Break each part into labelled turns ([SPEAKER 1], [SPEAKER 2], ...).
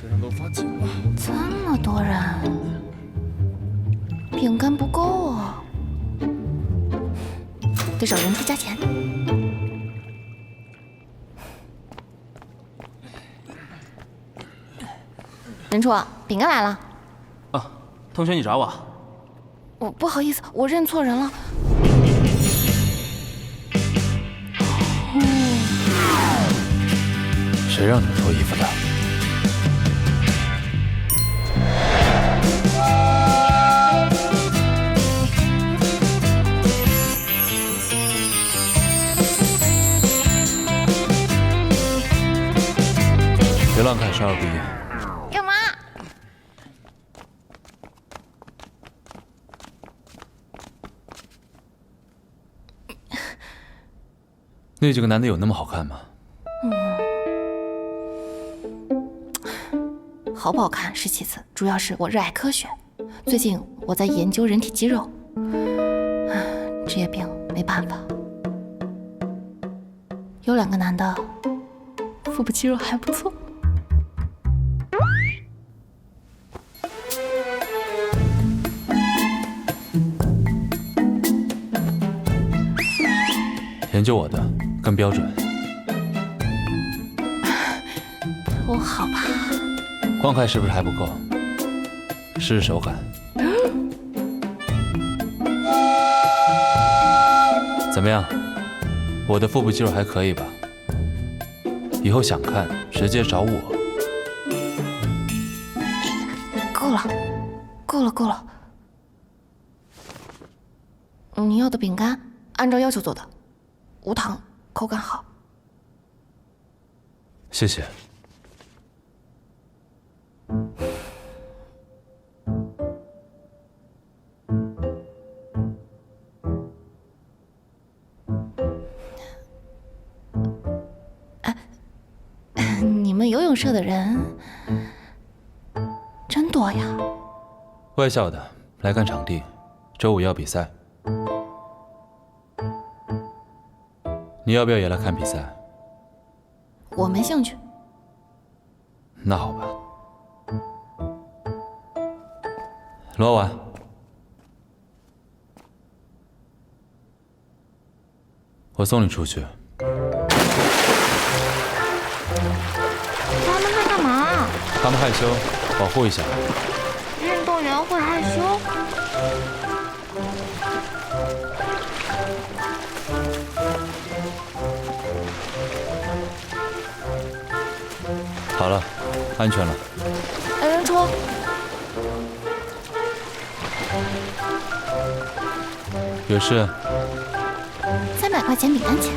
[SPEAKER 1] 身上都发紧了。
[SPEAKER 2] 这么多人，饼干不够啊，得找人出加钱。任初，饼干来了。
[SPEAKER 3] 啊，同学，你找我？
[SPEAKER 2] 我不好意思，我认错人了。
[SPEAKER 1] 谁让你们脱衣服的？乱看，少儿不宜。
[SPEAKER 2] 干嘛？
[SPEAKER 1] 那几个男的有那么好看吗？
[SPEAKER 2] 嗯好不好看是其次，主要是我热爱科学。最近我在研究人体肌肉，唉职业病没办法。有两个男的，腹部肌肉还不错。
[SPEAKER 1] 研究我的更标准，
[SPEAKER 2] 我，好怕，
[SPEAKER 1] 光看是不是还不够？试试手感。怎么样？我的腹部肌肉还可以吧？以后想看直接找我。
[SPEAKER 2] 够了，够了，够了。你要的饼干按照要求做的，无糖，口感好。
[SPEAKER 1] 谢谢。
[SPEAKER 2] 你们游泳社的人真多呀！
[SPEAKER 1] 外校的来看场地，周五要比赛。你要不要也来看比赛？
[SPEAKER 2] 我没兴趣。
[SPEAKER 1] 那好吧。罗婉，我送你出去。
[SPEAKER 2] 他们在干嘛？
[SPEAKER 1] 他们害羞，保护一下。
[SPEAKER 2] 运动员会害羞？
[SPEAKER 1] 好了，安全了。
[SPEAKER 2] 哎，任初，
[SPEAKER 1] 有事？
[SPEAKER 2] 三百块钱饼干钱。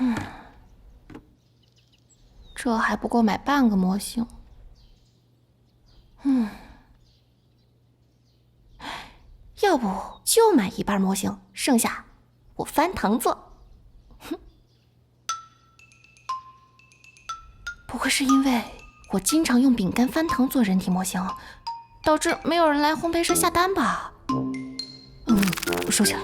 [SPEAKER 2] 嗯，这还不够买半个模型。要不就买一半模型，剩下我翻糖做。哼不会是因为我经常用饼干翻糖做人体模型，导致没有人来烘焙社下单吧？嗯，收起来。